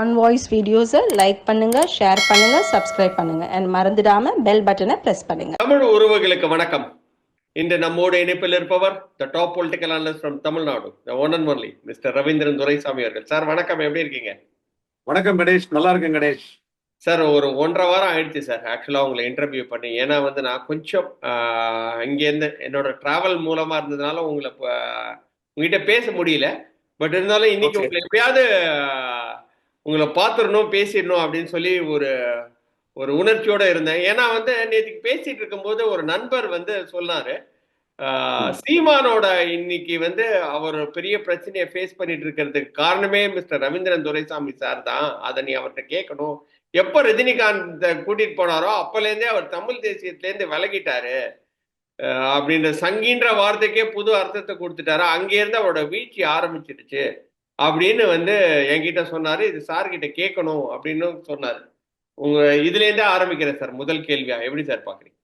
On voice வீடியோஸை like பண்ணுங்க share பண்ணுங்க சப்ஸ்கிரைப் பண்ணுங்க. அண்ட் மறந்துடாம பெல் பட்டனை பிரஸ் பண்ணுங்க. தமிழ் உறவுகளுக்கு வணக்கம். இன்று நம்மோடு இணைப்பில் இருப்பவர் the top political analyst from Tamil Nadu the one and only mister Raveendran Duraisamy அவர்கள். சார் வணக்கம். எப்படி இருக்கீங்க? வணக்கம் கணேஷ். நல்லா இருக்கேன் கணேஷ். சார் ஒரு ஒன்றரை வாரம் ஆயிடுச்சு சார் ஆக்சுவலாக உங்களை இன்டர்வியூ பண்ணி. ஏன்னா வந்து நான் கொஞ்சம் இங்கேருந்து என்னோட டிராவல் மூலமாக இருந்ததுனால உங்களை உங்ககிட்ட பேச முடியல. பட் இருந்தாலும் இன்னைக்கு. உங்களை எப்படியாவது உங்களை பார்த்துடணும் பேசிடணும் அப்படின்னு சொல்லி ஒரு ஒரு உணர்ச்சியோட இருந்தேன். ஏன்னா வந்து நேற்றுக்கு பேசிட்டு இருக்கும்போது ஒரு நண்பர் வந்து சொன்னாரு. சீமானோட இன்னைக்கு வந்து அவர் பெரிய பிரச்சனையை ஃபேஸ் பண்ணிட்டு இருக்கிறதுக்கு காரணமே மிஸ்டர் ரவீந்திரன் துரைசாமி சார் தான். அதை நீ அவர்கிட்ட கேட்கணும். எப்ப ரஜினிகாந்த் கூட்டிட்டு போனாரோ அப்பலேருந்தே அவர் தமிழ் தேசியத்திலேருந்து விலகிட்டாரு. அப்படின்ற சங்கின்ற வார்த்தைக்கே புது அர்த்தத்தை கொடுத்துட்டாரு. அங்கேருந்து அவரோட வீழ்ச்சி ஆரம்பிச்சிடுச்சு. அப்படின்னு வந்து என்கிட்ட சொன்னாரு. இது சார் கிட்ட கேட்கணும் அப்படின்னு சொன்னாரு. உங்க இதுல இருந்தே ஆரம்பிக்கிறேன் சார். முதல் கேள்வியா? எப்படி சார் பாக்குறீங்க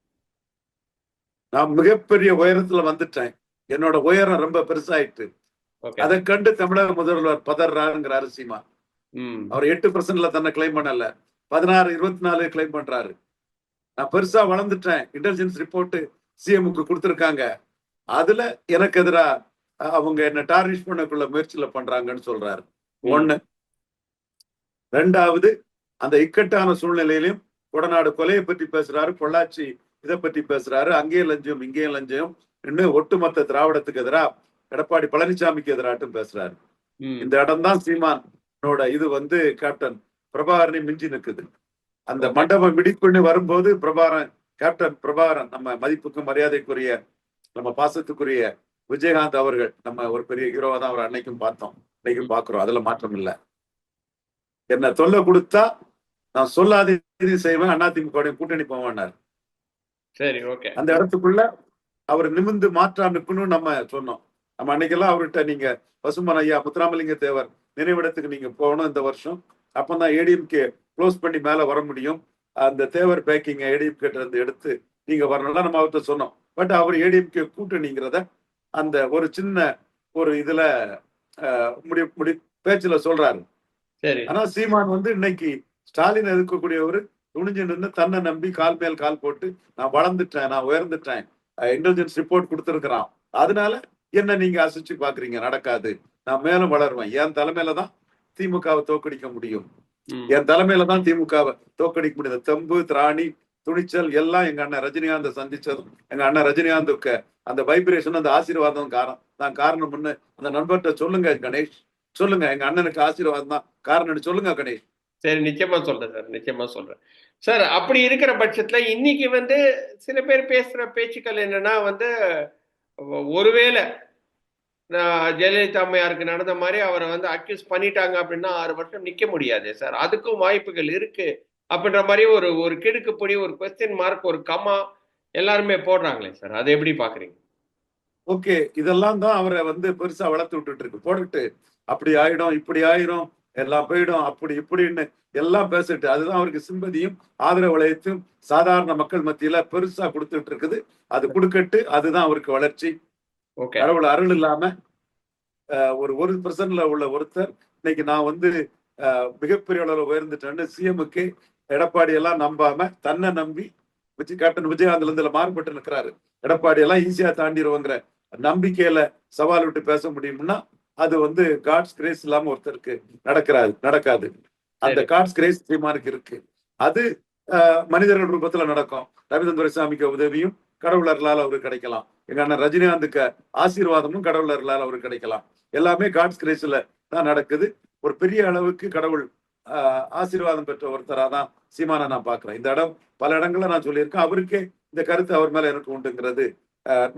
நான் மிகப்பெரிய உயரத்துல வந்துட்டேன். என்னோட உயரம் ரொம்ப பெருசாயிட்டு. அதை கண்டு தமிழக முதல்வர் பதறாருங்கிற அரிசிமா. அவர் எட்டு பர்சன்ட்ல தன்னை கிளைம் பண்ணல. பதினாறு இருபத்தி நாலு கிளைம் பண்றாரு. நான் பெருசா வளர்ந்துட்டேன். இன்டெலிஜென்ஸ் ரிப்போர்ட் சிஎம்க்கு கொடுத்திருக்காங்க. அதுல எனக்கு எதிரா அஹ், அவங்க என்ன டார்னிஷ் பண்ணக்குள்ள முயற்சியில பண்றாங்கன்னு சொல்றாரு. ஒண்ணு. ரெண்டாவது அந்த இக்கட்டான சூழ்நிலையிலும் கொடநாடு கொலையை பற்றி பேசுறாரு பொள்ளாச்சி இதை பற்றி பேசுறாரு அங்கேயும் லஞ்சம் இங்கேயும் லஞ்சம் இன்னும் ஒட்டுமொத்த திராவிடத்துக்கு எதிரா எடப்பாடி பழனிசாமிக்கு எதிராட்டும் பேசுறாரு. இந்த இடம் தான் சீமானோட இது வந்து கேப்டன் பிரபாகரனை மிஞ்சி நிற்குது அந்த மண்டபம் மிடிப்புன்னு வரும்போது பிரபாகரன் கேப்டன் பிரபாகரன் நம்ம மதிப்புக்கும் மரியாதைக்குரிய நம்ம பாசத்துக்குரிய விஜயகாந்த் அவர்கள் நம்ம ஒரு பெரிய ஹீரோவா தான் அவர் அன்னைக்கும் பார்த்தோம். இன்னைக்கும் பாக்குறோம் அதுல மாற்றம் இல்ல. என்ன தொல்லை கொடுத்தா நான் சொல்லாத இது செய்வேன் அதிமுக கூட்டணி போவேன்னாரு. சரி ஓகே. அந்த இடத்துக்குள்ள அவர் நிமிந்து மாற்றா நிற்கணும்னு நம்ம சொன்னோம். நம்ம அன்னைக்கெல்லாம் அவர்கிட்ட நீங்க பசுமன் ஐயா முத்துராமலிங்க தேவர் நினைவிடத்துக்கு நீங்க போகணும் இந்த வருஷம். அப்பதான் ஏடிஎம்கே க்ளோஸ் பண்ணி மேல வர முடியும். அந்த தேவர் பேக்கிங் ஏடிஎம்கே இருந்து எடுத்து நீங்க வரணும்லாம் நம்ம அவர்கிட்ட சொன்னோம். பட் அவர் ஏடிஎம்கே கூட்டணிங்கிறத அந்த ஒரு சின்ன ஒரு இதுல முடி முடி பேச்சுல சொல்றாரு. சரி. ஆனா சீமான் வந்து இன்னைக்கு ஸ்டாலின் எதிர்க்கக்கூடியவர் துணிஞ்சு நின்று தன்னை நம்பி கால் மேல் கால் போட்டு நான் வளர்ந்துட்டேன் நான் உயர்ந்துட்டேன். Intelligence report கொடுத்துருக்கிறான். அதனால என்ன நீங்க அசைச்சு பாக்குறீங்க நடக்காது. நான் மேலும் வளருவேன். என் தலைமையில தான் திமுகவை தோக்கடிக்க முடியும். என் தலைமையில தான் திமுகவை தோக்கடிக்க முடியும். தெம்பு திராணி துணிச்சல் எல்லாம் எங்க அண்ணன் ரஜினிகாந்த் சந்திச்சதும் எங்க அண்ணன் ரஜினிகாந்துக்கு அந்த வைப்ரேஷன் அந்த ஆசீர்வாதம் காரணம். தான் காரணம்னு அந்த நண்பர்கிட்ட சொல்லுங்க கணேஷ். சொல்லுங்க எங்க அண்ணனுக்கு ஆசீர்வாதம் தான் காரணம்னு சொல்லுங்க கணேஷ். சரி நிச்சயமா சொல்றேன் சார் நிச்சயமா சொல்றேன். சார் அப்படி இருக்கிற பட்சத்துல இன்னைக்கு வந்து சில பேர் பேசுற பேச்சுக்கள் என்னன்னா வந்து ஒருவேளை நான் ஜெயலலிதா அம்மையாருக்கு நடந்த மாதிரி அவரை வந்து அக்யூஸ் பண்ணிட்டாங்க அப்படின்னா ஆறு வருஷம் நிக்க முடியாது சார். அதுக்கும் வாய்ப்புகள் இருக்கு. அப்படின்ற மாதிரி ஒரு ஒரு கிடுக்குப்பொடி ஒரு கொஸ்டின் மார்க் ஒரு கமா எல்லாருமே போடுறாங்களே சார் அதை எப்படி பாக்குறீங்க? ஓகே இதெல்லாம் தான் அவரை வந்து பெருசா வளர்த்து விட்டுட்டு இருக்கு. போட்டுட்டு அப்படி ஆயிடும் இப்படி ஆயிரும் எல்லாம் போயிடும் அப்படி இப்படின்னு எல்லாம் பேசிட்டு அதுதான் அவருக்கு சிம்பதியும் ஆதரவு வளையத்தையும் சாதாரண மக்கள் மத்தியில பெருசா கொடுத்துட்டு இருக்குது. அது கொடுக்கட்டு அதுதான் அவருக்கு வளர்ச்சி. ஓகே கடவுள் அருள் இல்லாம ஒரு ஒரு பர்சன்ட்ல உள்ள ஒருத்தர் இன்னைக்கு நான் வந்து மிகப்பெரிய அளவில் உயர்ந்துட்டேன்னு சிஎம்முக்கு எடப்பாடி எல்லாம் நம்பாம தன்னை நம்பி விஜய் கேப்டன் விஜயகாந்த்ல இருந்து மாறுபட்டு நிற்கிறாரு எடப்பாடி எல்லாம் ஈஸியா தாண்டிடுவோங்கிற நம்பிக்கையில சவால் விட்டு பேச முடியும்னா அது வந்து காட்ஸ் கிரேஸ் இல்லாம ஒருத்தருக்கு நடக்கிறாது நடக்காது. அந்த. காட்ஸ் கிரேஸ் சீமானுக்கு இருக்கு. அது மனிதர்கள் ரூபத்துல நடக்கும். ரவீந்திரன் துரைசாமிக்கு உதவியும் கடவுளர்களால் அவருக்கு கிடைக்கலாம். எங்க அண்ணன் ரஜினிகாந்துக்கு ஆசீர்வாதமும் கடவுளர்களால் அவருக்கு கிடைக்கலாம். எல்லாமே காட்ஸ் கிரேஸ்ல தான் நடக்குது. ஒரு பெரிய அளவுக்கு கடவுள் ஆசீர்வாதம் பெற்ற ஒருத்தராக தான் சீமானை நான் பாக்குறேன் இந்த இடம் பல இடங்கள்ல நான் சொல்லியிருக்கேன். அவருக்கே இந்த கருத்து அவர் மேல எனக்கு உண்டுங்கிறது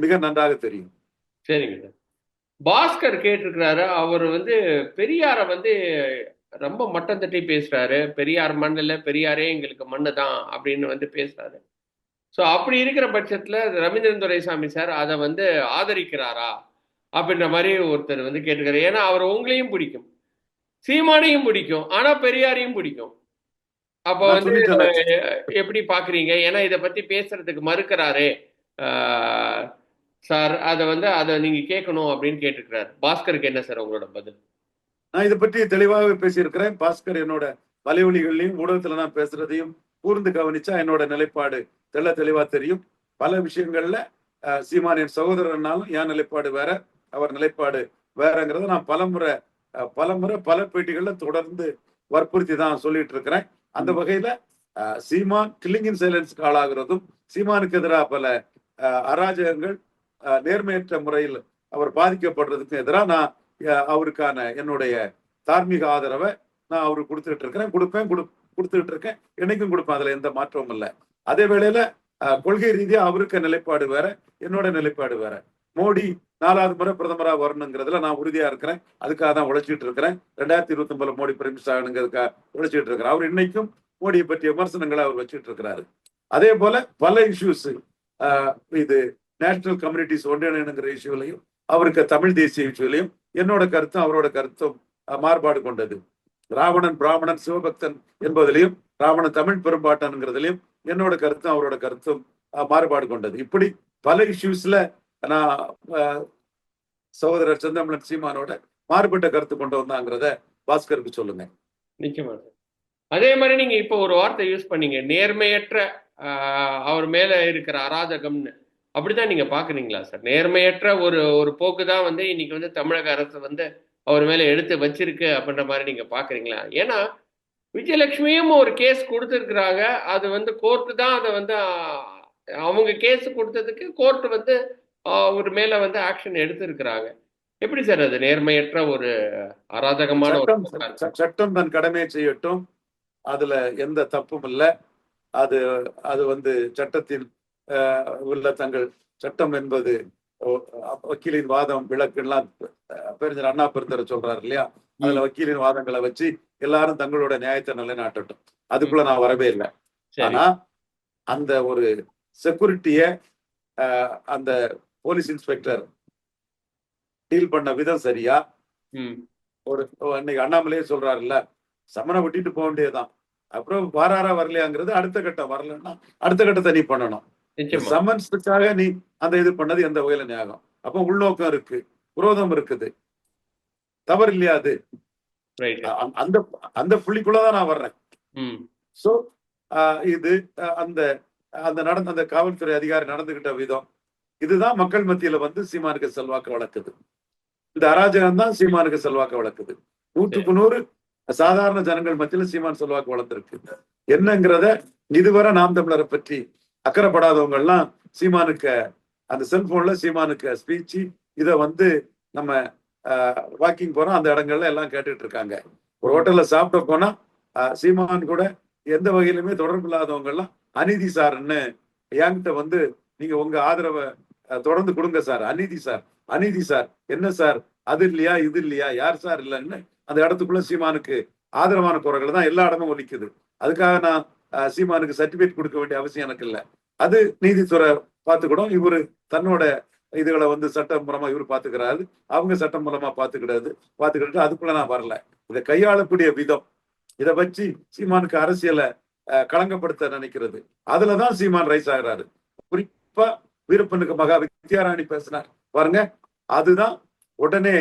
மிக நன்றாக தெரியும். சரிங்க சார். பாஸ்கர் கேட்டிருக்கிறாரு. அவர் வந்து பெரியாரை வந்து ரொம்ப மட்டம் தட்டி பேசுறாரு. பெரியார் மண்ணில் பெரியாரே எங்களுக்கு மண்ணு தான் அப்படின்னு வந்து பேசுறாரு. ஸோ அப்படி இருக்கிற பட்சத்தில் ரவீந்திரன் துரைசாமி சார் அதை வந்து ஆதரிக்கிறாரா அப்படின்ற மாதிரி ஒருத்தர் வந்து கேட்டுக்கிறாரு ஏன்னா அவர் உங்களையும் பிடிக்கும். சீமானையும் பிடிக்கும் ஆனா பெரியாரையும் பிடிக்கும். அப்போ வந்து எப்படி பாக்குறீங்க? ஏன்னா இதை பத்தி பேசுறதுக்கு மறுக்கிறாரே. சார் அதை வந்து அதை நீங்க கேட்கணும் அப்படின்னு கேட்டுக்கிறாரு பாஸ்கருக்கு என்ன சார் உங்களோட பதில்? நான் இதை பற்றி தெளிவாகவே பேசியிருக்கிறேன். பாஸ்கர் என்னோட வலைவலிகளையும் ஊடகத்துல நான் பேசுறதையும் கூர்ந்து கவனிச்சா என்னோட நிலைப்பாடு தெள்ள தெளிவா தெரியும். பல விஷயங்கள்ல அஹ், சீமான் என் சகோதரனாலும் என் நிலைப்பாடு வேற அவர் நிலைப்பாடு வேறங்கிறத நான் பலமுறை அஹ், பலமுறை பல பேட்டிகள்ல தொடர்ந்து வற்புறுத்தி தான் சொல்லிட்டு இருக்கிறேன் அந்த வகையில சீமான் கில்லிங் இன் சைலன்ஸ்க்கு ஆளாகிறதும் சீமானுக்கு எதிராக பல அராஜகங்கள் நேர்மையற்ற முறையில் அவர் பாதிக்கப்படுறதுக்கு எதிராக நான் அவருக்கான என்னுடைய தார்மீக ஆதரவை நான் அவருக்கு கொடுத்துட்டு இருக்கிறேன் கொடுப்பேன் கொடு கொடுத்துட்டு இருக்கேன் என்னைக்கும் கொடுப்பேன். அதுல எந்த மாற்றமும் இல்லை. அதே வேளையில கொள்கை ரீதியா அவருக்கு நிலைப்பாடு வேற என்னோட நிலைப்பாடு வேற. மோடி நாலாவது முறை பிரதமரா வரணுங்கிறதுல நான் உறுதியா இருக்கிறேன். அதுக்காக தான் உழைச்சிட்டு இருக்கிறேன். ரெண்டாயிரத்தி இருபத்தி ஒன்பதுல மோடி பிரைம் ஆகணுங்கிறதுக்காக உழைச்சிட்டு இருக்கிறேன். அவர் இன்னைக்கும் மோடியை பற்றிய விமர்சனங்களை அவர் வச்சுட்டு இருக்கிறாரு. அதே போல பல இஷ்யூஸ் இது நேஷனல் கம்யூனிட்டிஸ் ஒன்றிணைங்கிற இஷ்யூலையும் அவருக்கு தமிழ் தேசிய இஷ்யூலையும் என்னோட கருத்தும் அவரோட கருத்தும் மாறுபாடு கொண்டது. ராவணன் பிராமணன் சிவபக்தன் என்பதிலையும் ராவணன் தமிழ் பெரும்பாட்டன்கிறதுலையும் என்னோட கருத்தும் அவரோட கருத்தும் அஹ், மாறுபாடு கொண்டது. இப்படி பல இஷ்யூஸ்ல நான் சகோதரர் செந்தமிழன் சீமானோட மாறுபட்ட கருத்து கொண்டு வந்தாங்கிறத பாஸ்கருக்கு சொல்லுங்க. நிச்சயமா அதே மாதிரி நீங்க இப்போ ஒரு வார்த்தை யூஸ் பண்ணீங்க நேர்மையற்ற ஆஹ், அவர் மேல இருக்கிற அராஜகம்னு. அப்படிதான் நீங்க பாக்குறீங்களா சார்? நேர்மையற்ற ஒரு ஒரு போக்கு தான் வந்து இன்னைக்கு வந்து தமிழக அரசு வந்து அவர் மேல எடுத்து வச்சிருக்கு அப்படின்ற மாதிரி நீங்க பாக்குறீங்களா? ஏன்னா விஜயலட்சுமியும் ஒரு கேஸ் கொடுத்துருக்குறாங்க. அது வந்து கோர்ட்டு தான் அதை வந்து அவங்க கேஸ் கொடுத்ததுக்கு கோர்ட் வந்து அவர் மேல வந்து ஆக்ஷன் எடுத்திருக்கிறாங்க. எப்படி சார் அது நேர்மையற்ற ஒரு அராஜகமான சட்டம் தன் கடமையை செய்யட்டும். அதுல எந்த தப்பும் இல்லை. அது அது வந்து சட்டத்தில் உள்ள தங்கள் சட்டம் என்பது வக்கீலின் வாதம் விளக்குலாம் பெருஞ்சர் அண்ணா பெருந்தர் சொல்றாரு இல்லையா? அதுல வக்கீலின் வாதங்களை வச்சு எல்லாரும் தங்களோட நியாயத்தை நிலைநாட்டட்டும். அதுக்குள்ள நான் வரவே இல்லை. ஆனா அந்த ஒரு செக்யூரிட்டிய அந்த போலீஸ் இன்ஸ்பெக்டர் டீல் பண்ண விதம் சரியா? ஒரு இன்னைக்கு அண்ணாமலையே சொல்றாருல்ல சமனை விட்டுட்டு போக வேண்டியதுதான். அப்புறம் வாராரா வரலையாங்கிறது அடுத்த கட்டம் வரலன்னா அடுத்த கட்டத்தை நீ பண்ணணும். சமன்ஸுக்காக நீ அந்த இது பண்ணது எந்த வகையில நியாயம்? அப்போ உள்நோக்கம் இருக்கு குரோதம் இருக்குது. தவறு இல்லையா அது? அந்த அந்த புள்ளிக்குள்ளதான் நான் வர்றேன். சோ இது அந்த அந்த நடந்த அந்த காவல்துறை அதிகாரி நடந்துகிட்ட விதம் இதுதான் மக்கள் மத்தியில வந்து சீமானுக்கு செல்வாக்கு வளர்க்குது. இந்த அராஜகம் தான் சீமானுக்கு செல்வாக்கு வளர்க்குது. நூற்றுக்கு நூறு சாதாரண ஜனங்கள் மத்தியில சீமான் செல்வாக்கு வளர்த்திருக்கு. என்னங்கிறத இதுவரை நாம் தமிழரை பற்றி அக்கறைப்படாதவங்க எல்லாம் சீமானுக்கு அந்த செல்போன்ல சீமானுக்கு ஸ்பீச் இத வந்து நம்ம வாக்கிங் போறோம். அந்த இடங்கள்ல எல்லாம் கேட்டுட்டு இருக்காங்க ஒரு ஹோட்டல்ல சாப்பிட போனா சீமான் கூட எந்த வகையிலுமே தொடர்பு இல்லாதவங்க எல்லாம் அநீதி சார்ன்னு என்கிட்ட வந்து நீங்க உங்க ஆதரவை தொடர்ந்து கொடுங்க சார். அநீதி சார். அநீதி சார். என்ன சார்? அது இல்லையா? இது இல்லையா? யார் சார் இல்லைன்னு அந்த இடத்துக்குள்ள சீமானுக்கு ஆதரவான குரல்கள் தான் எல்லா இடமும் ஒலிக்குது. அதுக்காக நான் சீமானுக்கு சர்டிபிகேட் கொடுக்க வேண்டிய அவசியம் எனக்கு இல்லை. அது நீதித்துறை பார்த்துக்கிடும். இவரு தன்னோட இதுகளை வந்து சட்டம் மூலமா இவர் பாத்துக்கிறாரு அவங்க சட்டம் மூலமா பாத்துக்கிடாது பாத்துக்கிட்டு அதுக்குள்ள நான் வரல. இதை கையாளக்கூடிய விதம். இதை வச்சு சீமானுக்கு அரசியலை களங்கப்படுத்த நினைக்கிறது. அதுலதான் சீமான் ரைஸ் ஆகுறாரு. குறிப்பா வீரப்பனுக்கு மகா வித்யாராணி பேசினார். பாருங்க அதுதான் உடனே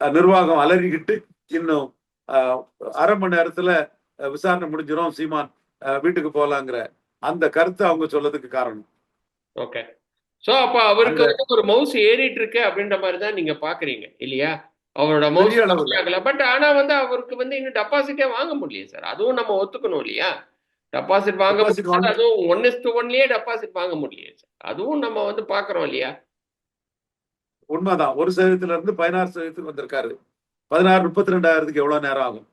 நிர்வாகம் அலறிக்கிட்டு இன்னும் அரை மணி நேரத்துல விசாரணை முடிஞ்சிரும் சீமான் வீட்டுக்கு போலாங்கிற அந்த கருத்தை அவங்க சொல்லதுக்கு காரணம். ஓகே. சோ அப்ப அவருக்கு வந்து ஒரு மவுஸ் ஏறிட்டு இருக்கு அப்படின்ற மாதிரி தான் நீங்க பாக்குறீங்க இல்லையா? அவரோட மவுஸ். பட் ஆனா வந்து அவருக்கு வந்து இன்னும் டெபாசிட்டே வாங்க முடியல சார் அதுவும் நம்ம ஒத்துக்கணும் இல்லையா? டெபாசிட் வாங்க அதுவும் ஒன் இஸ் டு ஒன்லயே டெபாசிட் வாங்க முடியல அதுவும் நம்ம வந்து பாக்குறோம் இல்லையா? உண்மைதான். ஒரு சதவீதத்துல இருந்து பதினாறு சதவீதத்துக்கு வந்திருக்காரு. பதினாறு முப்பத்தி ரெண்டாயிரத்துக்கு எவ்வளவு நேரம் ஆகும்?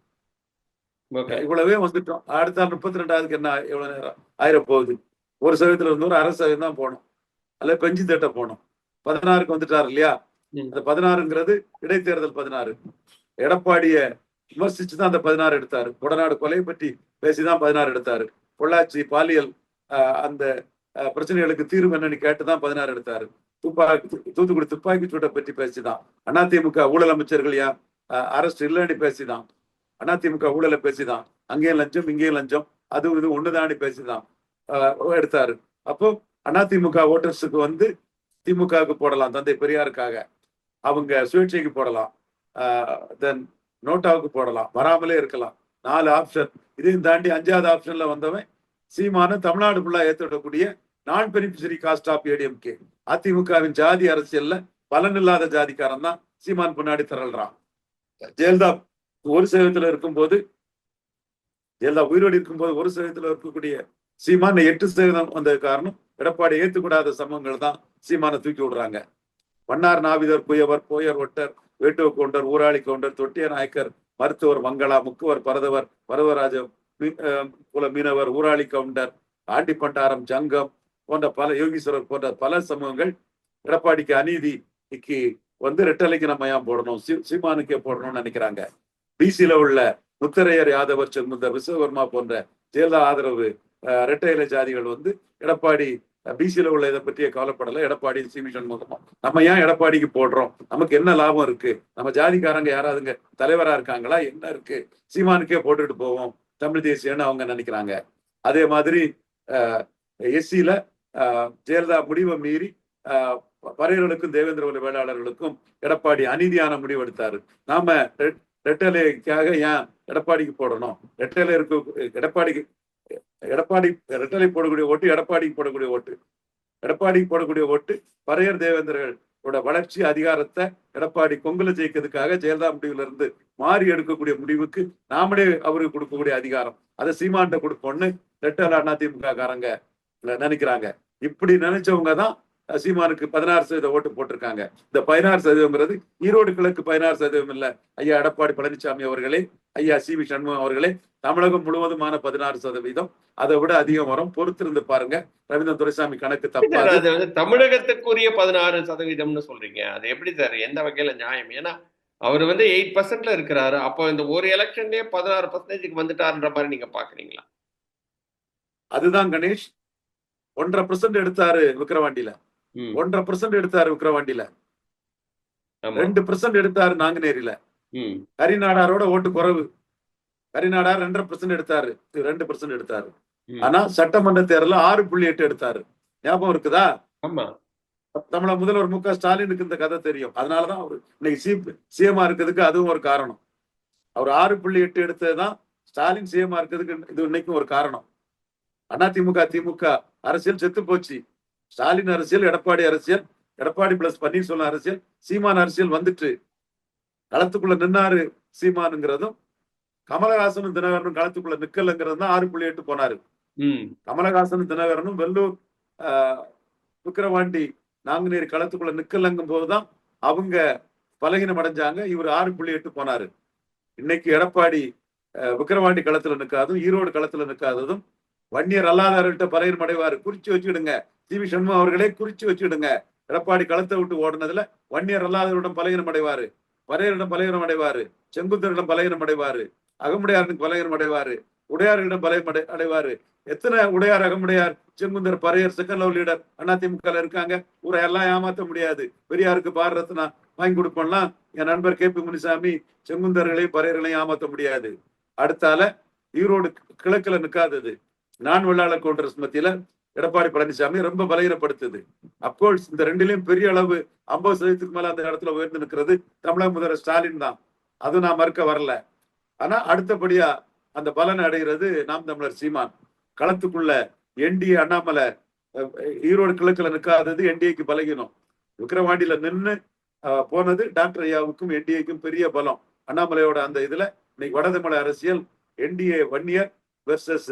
இவ்வளவே வந்துட்டோம். அடுத்த முப்பத்தி ரெண்டாயிரத்துக்கு என்ன எவ்வளவு நேரம் ஆயிர போகுது ஒரு சதவீதத்துல இருந்து ஒரு அரை சதவீதம் தான் போகணும் அல்ல பெஞ்சு தட்ட போகணும் பதினாறுக்கு வந்துட்டார் இல்லையா. அந்த பதினாறுங்கிறது இடைத்தேர்தல் பதினாறு. எடப்பாடிய விமர்சிச்சு தான் அந்த பதினாறு எடுத்தாரு. கொடநாடு கொலை பற்றி பேசிதான் பதினாறு எடுத்தாரு. பொள்ளாச்சி பாலியல் ஆஹ், அந்த பிரச்சனைகளுக்கு தீர்வு என்னன்னு கேட்டுதான் பதினாறு எடுத்தாரு. துப்பாக்கி தூத்துக்குடி துப்பாக்கி சூட்டை பற்றி பேசிதான். அதிமுக ஊழல் அமைச்சர்கள் யா அரஸ்ட் இல்லைன்னு பேசிதான். அதிமுக ஊழலை பேசிதான். அங்கேயும் லஞ்சம் இங்கேயும் லஞ்சம் அது இது ஒண்ணுதான்னு பேசிதான். ஆஹ், எடுத்தாரு. அப்போ அதிமுக ஓட்டர்ஸுக்கு வந்து திமுகவுக்கு போடலாம் தந்தை பெரியாருக்காக. அவங்க சுயேட்சைக்கு போடலாம். தென் நோட்டாவுக்கு போடலாம் வராமலே இருக்கலாம். நாலு ஆப்ஷன் இதையும் தாண்டி அஞ்சாவது ஆப்ஷன்ல வந்தவன் சீமான தமிழ்நாடு ஃபுல்லா ஏற்றுவிடக்கூடிய நான் பெனிஃபிஷரி காஸ்ட் ஆஃப் ஏடிஎம்கே அதிமுகவின் ஜாதி அரசியல்ல பலன் இல்லாத ஜாதிக்காரன் தான் சீமான் பின்னாடி திரள்றான். ஜெயலலிதா ஒரு சதவீதத்துல இருக்கும்போது ஜெயலலிதா உயிரோடு இருக்கும்போது ஒரு சதவீதத்துல இருக்கக்கூடிய சீமான எட்டு சதவீதம் வந்தது காரணம் எடப்பாடி ஏற்றுக்கூடாத சமூகங்கள் தான் சீமான தூக்கி விடுறாங்க. வண்ணார் நாவிதர் புயவர் போயர் ஒட்டர் வேட்டுவ கவுண்டர் ஊராளி கவுண்டர் தொட்டிய நாயக்கர் மருத்துவர் மங்களா முக்குவர் பரதவர் பரதவராஜ குல மீனவர் ஊராளி கவுண்டர் ஆண்டி பண்டாரம் ஜங்கம் போன்ற பல யோகீஸ்வரர் போன்ற பல சமூகங்கள் எடப்பாடிக்கு அநீதிக்கு வந்து ரெட்டலைக்கு நம்ம ஏன் போடணும்? சீமானுக்கே போடணும்னு நினைக்கிறாங்க. பிசில உள்ள முத்தரையர் யாதவர் செங்குந்தர் விஸ்வகர்மா போன்ற ஜெயலலிதா ஆதரவு அஹ், இலை ஜாதிகள் வந்து எடப்பாடி பிசில உள்ள இதை பற்றிய கவலைப்படல எடப்பாடி சிமி சண்முகமா நம்ம ஏன் எடப்பாடிக்கு போடுறோம்? நமக்கு என்ன லாபம் இருக்கு? நம்ம ஜாதிக்காரங்க யாராவதுங்க? தலைவரா இருக்காங்களா? என்ன இருக்கு? சீமானுக்கே போட்டுட்டு போவோம். தமிழ் தேசியன்னு அவங்க நினைக்கிறாங்க. அதே மாதிரி எஸ்சியில ஜெயலலிதா முடிவை மீறி பறையர்களுக்கும் தேவேந்திர உள்ள வேளாளர்களுக்கும் எடப்பாடி அநீதியான முடிவு எடுத்தாரு நாம ரெட்- ரெட்டலைக்காக ஏன் எடப்பாடிக்கு போடணும்? ரெட்டலை எடப்பாடிக்கு எடப்பாடி ரெட்டலை போடக்கூடிய ஓட்டு எடப்பாடிக்கு போடக்கூடிய ஓட்டு. எடப்பாடிக்கு போடக்கூடிய ஓட்டு பரையர் தேவேந்திரர்களோட வளர்ச்சி அதிகாரத்தை எடப்பாடி கொங்குல ஜெயிக்கிறதுக்காக ஜெயலலிதா முடிவுல இருந்து மாறி எடுக்கக்கூடிய முடிவுக்கு நாமளே அவருக்கு கொடுக்கக்கூடிய அதிகாரம். அதை சீமான்ட்ட கொடுப்போம்னு ரெட்டல் அதிமுக காரங்க நினைக்கிறாங்க. இப்படி நினைச்சவங்க தான் சீமானுக்கு பதினாறு சதவீத ஓட்டு போட்டிருக்காங்க. இந்த பதினாறு சதவீதம்ங்கிறது ஈரோடு கிழக்கு பதினாறு சதவீதம் இல்ல. ஐயா எடப்பாடி பழனிசாமி அவர்களே ஐயா சி வி சண்முகம் அவர்களே தமிழகம் முழுவதுமான பதினாறு சதவீதம். அதை விட அதிகம் வரும். பொறுத்திருந்து பாருங்க. ரவீந்திரன் துரைசாமி கணக்கு வந்து தமிழகத்துக்குரிய பதினாறு சதவீதம்னு சொல்றீங்க. அது எப்படி சார்? எந்த வகையில நியாயம்? ஏன்னா அவர் வந்து எயிட் பர்சன்ட்ல இருக்கிறாரு. அப்போ இந்த ஒரு எலெக்ஷன்லயே பதினாறு பர்சன்டேஜ்க்கு வந்துட்டாருன்ற மாதிரி நீங்க பாக்குறீங்களா? அதுதான் கணேஷ். ஒன்றரை பெர்சன்ட் எடுத்தாரு விக்கிரவாண்டியில. ஒன்றரை பெர்சன்ட் எடுத்தாரு விக்கிரவாண்டியில. ரெண்டு பெர்சன்ட் எடுத்தாரு நாங்குநேரியில. கரிநாடாரோட ஓட்டு குறைவு. கரிநாடார் ரெண்டரை பெர்சன்ட் எடுத்தாரு ரெண்டு பெர்சன்ட் எடுத்தாரு. ஆனா சட்டமன்ற தேர்தல ஆறு புள்ளி எட்டு எடுத்தாரு. ஞாபகம் இருக்குதா? ஆமா. தமிழக முதல்வர் மு க ஸ்டாலினுக்கு இந்த கதை தெரியும். அதனாலதான் அவர் இன்னைக்கு சி சிஎம்ஆ இருக்கிறதுக்கு அதுவும் ஒரு காரணம். அவர் ஆறு புள்ளி எட்டு எடுத்ததுதான் ஸ்டாலின் சிஎம்ஆ இருக்கிறதுக்கு இது இன்னைக்கும் ஒரு காரணம். அதிமுக திமுக அரசியல் செத்து போச்சு. ஸ்டாலின் அரசியல் எடப்பாடி அரசியல் எடப்பாடி பிளஸ் பன்னீர்செல்வம் அரசியல் சீமான் அரசியல் வந்துட்டு களத்துக்குள்ள நின்னாரு சீமானுங்கிறதும் கமலஹாசனும் தினகரனும் களத்துக்குள்ள நிக்கலங்கிறது தான் ஆறு புள்ளி எட்டு போனாரு. கமலஹாசனும் தினகரனும் வெள்ளூர் ஆஹ், விக்கிரவாண்டி நாங்குநேரி களத்துக்குள்ள நிக்கலங்கும் போதுதான் அவங்க பலகீனம் அடைஞ்சாங்க. இவர் ஆறு புள்ளி எட்டு போனாரு. இன்னைக்கு எடப்பாடி விக்கிரவாண்டி களத்துல நிக்காதும் ஈரோடு களத்துல நிக்காததும் வன்னியர் அல்லாதவர்கள்ட்ட பலகீனம் அடைவாரு. குறிச்சு வச்சுக்கிடுங்க. சி வி சண்முகம் அவர்களே குறிச்சு வச்சுக்கிடுங்க. எடப்பாடி களத்தை விட்டு ஓடுனதுல வன்னியர் அல்லாதவரிடம் பலகீனம் அடைவாரு. பறையரிடம் பலகீனம் அடைவாரு. செங்குத்தரிடம் பலகீனம் அடைவாரு. அகமுடையாருக்கு பலகீனம் அடைவாரு. உடையாரிடம் பலயம் அடை அடைவாரு. எத்தனை உடையார் அகமுடையார் செங்குந்தர் பறையர் செகண்ட் லெவல் லீடர் அதிமுக இருக்காங்க? ஊரை எல்லாம் ஏமாத்த முடியாது. பெரியாருக்கு பாரத ரத்னா வாங்கி கொடுப்போம்லாம் என் நண்பர் கே பி முனிசாமி செங்குந்தர்களையும் பறையர்களையும் ஏமாத்த முடியாது. அடுத்தால ஈரோடு கிழக்குல நிக்காதது. நான் வெள்ளாளர் காங்கிரஸ் மத்தியில எடப்பாடி பழனிசாமி ரொம்ப பலகீனப்படுத்துது. அப்கோர்ஸ் இந்த ரெண்டிலையும் பெரிய அளவு ஐம்பது சதவீதத்துக்கு மேல அந்த இடத்துல உயர்ந்து நிற்கிறது தமிழக முதல்வர் ஸ்டாலின் தான். அது நான் மறுக்க வரல. ஆனா அடுத்தபடியா அந்த பலன் அடைகிறது நாம் தமிழர் சீமான். களத்துக்குள்ள என்டிஏ அண்ணாமலை ஈரோடு கிழக்குல நிக்காதது என்டிஏக்கு பலகீனம். விக்கிரவாண்டியில நின்னு அஹ், போனது டாக்டர் ஐயாவுக்கும் என்டிஏக்கும் பெரிய பலம். அண்ணாமலையோட அந்த இதுல இன்னைக்கு வடதமிழ அரசியல் என்டிஏ வன்னியர் வெர்சஸ்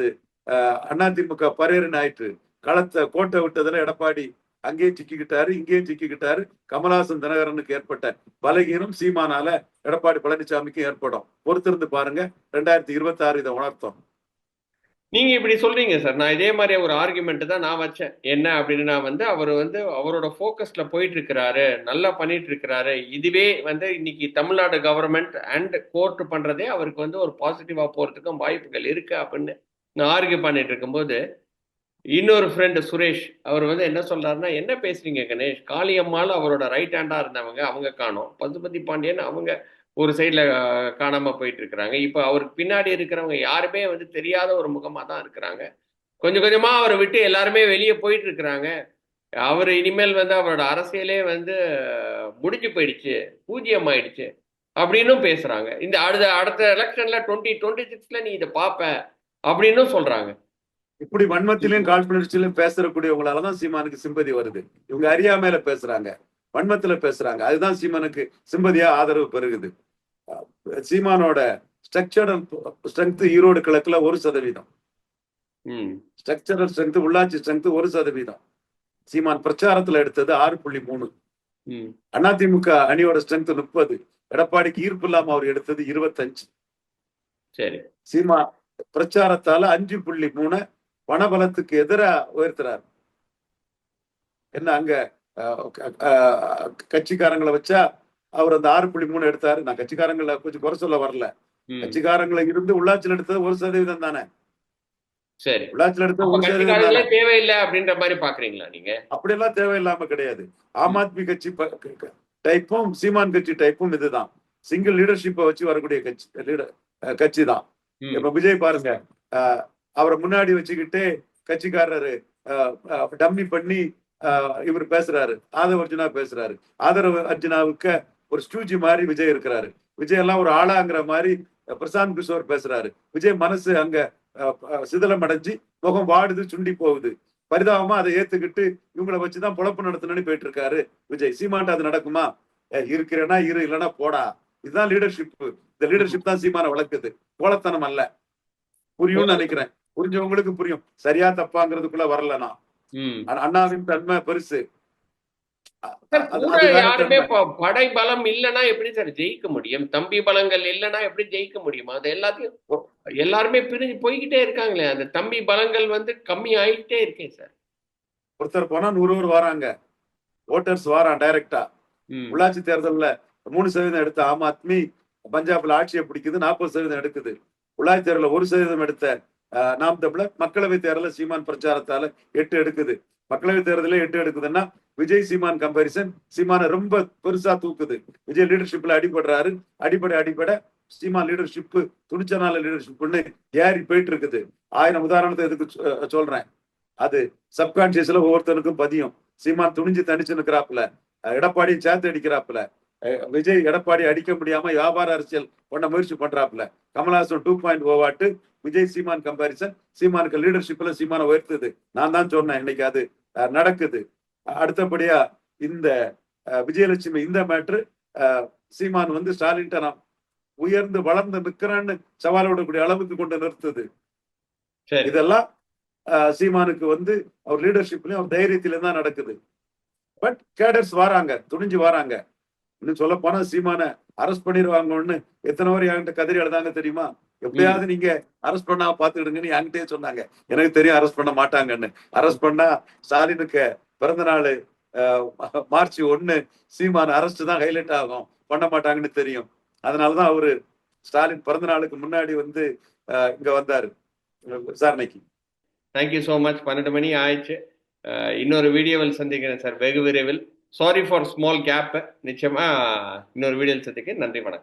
அதிமுக பரேரன் ஆயிற்று. களத்தை கோட்டை விட்டதுல எடப்பாடி அங்கேயும் சிக்கிக்கிட்டாரு இங்கேயும் சிக்கிக்கிட்டாரு. கமலஹாசன் தினகரனுக்கு ஏற்பட்ட பலகீனம் சீமானால எடப்பாடி பழனிசாமிக்கும் ஏற்படும். பொறுத்திருந்து பாருங்க ரெண்டாயிரத்தி இருபத்தி ஆறு இதை உணர்த்தோம். நீங்க இப்படி சொல்றீங்க சார். நான் இதே மாதிரி ஒரு ஆர்குமெண்ட் தான் நான் வச்சேன். என்ன அப்படின்னா வந்து அவர் வந்து அவரோட போக்கஸ்ல போயிட்டு இருக்கிறாரு நல்லா பண்ணிட்டு இருக்கிறாரு இதுவே வந்து இன்னைக்கு தமிழ்நாடு கவர்மெண்ட் அண்ட் கோர்ட் பண்றதே அவருக்கு வந்து ஒரு பாசிட்டிவா போறதுக்கும் வாய்ப்புகள் இருக்கு அப்படின்னு நான் ஆர்கியூ பண்ணிட்டு இருக்கும்போது இன்னொரு ஃப்ரெண்டு சுரேஷ் அவர் வந்து என்ன சொல்றாருன்னா என்ன பேசுறீங்க கணேஷ்? காளியம்மாள் அவரோட ரைட் ஹேண்டா இருந்தவங்க அவங்க காணும். பசுபதி பாண்டியன் அவங்க ஒரு சைடில் காணாம போயிட்டு இருக்கிறாங்க. இப்போ அவருக்கு பின்னாடி இருக்கிறவங்க யாருமே வந்து தெரியாத ஒரு முகமா தான் இருக்கிறாங்க. கொஞ்சம் கொஞ்சமா அவரை விட்டு எல்லாருமே வெளியே போயிட்டு இருக்கிறாங்க. அவர் இனிமேல் வந்து அவரோட அரசியலே வந்து முடிஞ்சு போயிடுச்சு பூஜ்ஜியம் ஆயிடுச்சு அப்படின்னும் பேசுறாங்க. இந்த அடுத்த அடுத்த எலெக்ஷன்ல டுவெண்ட்டி டுவெண்ட்டி சிக்ஸ்ல நீ இதை பார்ப்ப அப்படின்னும் சொல்றாங்க. இப்படி வன்மத்திலையும் காழ்ப்புணர்ச்சியிலும் பேசக்கூடியவங்களாலதான் சீமானுக்கு சிம்பதி வருது. இவங்க அறியாமையில பேசுறாங்க. வன்மத்துல பேசுறாங்க. அதுதான் சீமானுக்கு சிம்பதியா ஆதரவு பெருகுது சீமானோட ஸ்ட்ரக்சரல் ஸ்ட்ரென்த் ஈரோடு கிழக்குல ஒரு சதவீதம். ஸ்ட்ரக்சரல் ஸ்ட்ரென்த் உள்ளாட்சி ஸ்ட்ரென்த் ஒரு சதவீதம். சீமான் பிரச்சாரத்துல எடுத்தது ஆறு புள்ளி மூணு. அதிமுக அணியோட ஸ்ட்ரென்த் முப்பது. எடப்பாடிக்கு ஈர்ப்பு இல்லாம அவர் எடுத்தது இருபத்தஞ்சு. சரி. சீமா பிரச்சாரத்தால அஞ்சு புள்ளி மூணு பணபலத்துக்கு எதிரா உயர்த்துறாரு. என்ன அங்க கட்சிக்காரங்களை வச்சா அவர் அந்த ஆறு புள்ளி மூணு எடுத்தாரு. நான் கட்சிக்காரங்களை கொஞ்சம் குறை சொல்ல வரல. கட்சிக்காரங்களை இருந்து உள்ளாட்சியில் எடுத்தது ஒரு சதவீதம் தானே? சரி. உள்ளாட்சியில் எடுத்தது ஒரு சதவீதம் தேவையில்லை அப்படின்ற மாதிரி பாக்குறீங்களா நீங்க? அப்படியெல்லாம் தேவையில்லாம கிடையாது. ஆம் ஆத்மி கட்சி டைப்பும் சீமான் கட்சி டைப்பும் இதுதான். சிங்கிள் லீடர்ஷிப்பை வச்சு வரக்கூடிய கட்சி லீடர் கட்சி தான் இப்ப விஜய் பாருங்க அவரை முன்னாடி வச்சுக்கிட்டு கட்சிக்காரரு டம்மி பண்ணி இவர் பேசுறாரு. ஆதவ அர்ஜுனா பேசுறாரு. ஆதரவு அர்ஜுனாவுக்கு ஒரு ஸ்டூஜி மாதிரி விஜய் இருக்கிறாரு. விஜய் எல்லாம் ஒரு ஆளாங்கிற மாதிரி பிரசாந்த் கிஷோர் பேசுறாரு. விஜய் மனசு அங்க சிதிலம் அடைஞ்சு முகம் வாடுது சுண்டி போகுது. பரிதாபமா அதை ஏத்துக்கிட்டு இவங்கள வச்சுதான் பொழப்பு நடத்தணும்னு போயிட்டு இருக்காரு விஜய். சீமான்ட்ட அது நடக்குமா? இருக்கிறேன்னா இரு இல்லைன்னா போடா. இதுதான் லீடர்ஷிப் இந்த லீடர்ஷிப் தான் சீமான வளர்க்குது. கோலத்தனம் அல்ல. புரியும்னு நினைக்கிறேன். புரிஞ்சவங்களுக்கு புரியும். சரியா தப்பாங்கிறதுக்குள்ள வரல நான் அண்ணாவின் தன்மை பெருசு. யாருமே படை பலம் இல்லைன்னா எப்படி சார் ஜெயிக்க முடியும்? தம்பி பலங்கள் இல்லைன்னா எப்படி ஜெயிக்க முடியும்? அது எல்லாத்தையும். எல்லாருமே பிரிஞ்சு போய்கிட்டே இருக்காங்களே. அந்த தம்பி பலங்கள் வந்து கம்மி ஆயிட்டே இருக்கே சார். ஒருத்தர் போனா நூறு பேர் வராங்க. ஓட்டர்ஸ் வாரான் டைரக்டா. உள்ளாட்சி தேர்தல்ல மூணு சதவீதம் எடுத்த ஆம் ஆத்மி பஞ்சாப்ல ஆட்சியை பிடிக்குது நாற்பது சதவீதம் எடுக்குது. உள்ளாட்சி தேர்தலில் ஒரு சதவீதம் எடுத்த நாம் தமிழர் மக்களவை தேர்தலில் சீமான் பிரச்சாரத்தால எட்டு எடுக்குது. மக்களவை தேர்தலில் எட்டு எடுக்குதுன்னா விஜய் சீமான் கம்பாரிசன் சீமான ரொம்ப பெருசா தூக்குது. விஜய் லீடர்ஷிப்ல அடிபடுறாரு. அடிப்படை அடிப்படை சீமான் லீடர்ஷிப் துணிச்சனால லீடர்ஷிப்னு ஏறி போயிட்டு இருக்குது ஆயிரம் உதாரணத்தை எதுக்கு சொ- சொல்றேன். அது சப்கான்சியஸ்ல ஒவ்வொருத்தனுக்கும் பதியும். சீமான் துணிஞ்சு தனிச்சு நிற்கிறாப்புல எடப்பாடியும் சேர்த்து அடிக்கிறாப்புல. விஜய் எடப்பாடி அடிக்க முடியாம வியாபார அரசியல் பண்ண முயற்சி பண்றாப்புல. கமல்ஹாசன் டூ பாயிண்ட் ஓவாட்டு விஜய் சீமான் கம்பாரிசன் சீமானுக்கு லீடர்ஷிப்ல சீமான உயர்த்துது. நான் தான் சொன்னேன் இன்னைக்கு அது நடக்குது. அடுத்தபடியா இந்த விஜயலட்சுமி இந்த மேட்ரு சீமான் வந்து ஸ்டாலின்ட்ட நான் உயர்ந்து வளர்ந்து நிக்கிறேன்னு சவால் விடக்கூடிய அளவுக்கு கொண்டு நிறுத்துது. இதெல்லாம் சீமானுக்கு வந்து அவர் லீடர்ஷிப்லயும் அவர் தைரியத்திலும் தான் நடக்குது. பட் கேடர்ஸ் வராங்க துணிஞ்சு வராங்க. இன்னும் சொல்ல போனா சீமான அரெஸ்ட் பண்ணிடுவாங்கன்னு எத்தனை பேர் என்கிட்ட கதறி எழுதாங்க தெரியுமா? எப்படியாவது நீங்க அரெஸ்ட் பண்ணா பாத்துக்கிடுங்கன்னு என்கிட்டயே சொன்னாங்க. எனக்கு தெரியும் அரெஸ்ட் பண்ண மாட்டாங்கன்னு. அரெஸ்ட் பண்ணா ஸ்டாலினுக்கு பிறந்த நாள் மார்ச் ஒன்னு சீமான அரெஸ்ட் தான் ஹைலைட் ஆகும். பண்ண மாட்டாங்கன்னு தெரியும். அதனாலதான் அவரு ஸ்டாலின் பிறந்த நாளுக்கு முன்னாடி வந்து இங்க வந்தாரு. விசாரணைக்கு. தேங்க்யூ ஸோ மச் பன்னெண்டு மணி ஆயிடுச்சு. இன்னொரு வீடியோவில் சந்திக்கிறேன் சார். வெகு விரைவில். சாரி ஃபார் ஸ்மால் கேப் நிச்சயமா இன்னொரு வீடியோ சந்திக்க நன்றி வணக்கம்.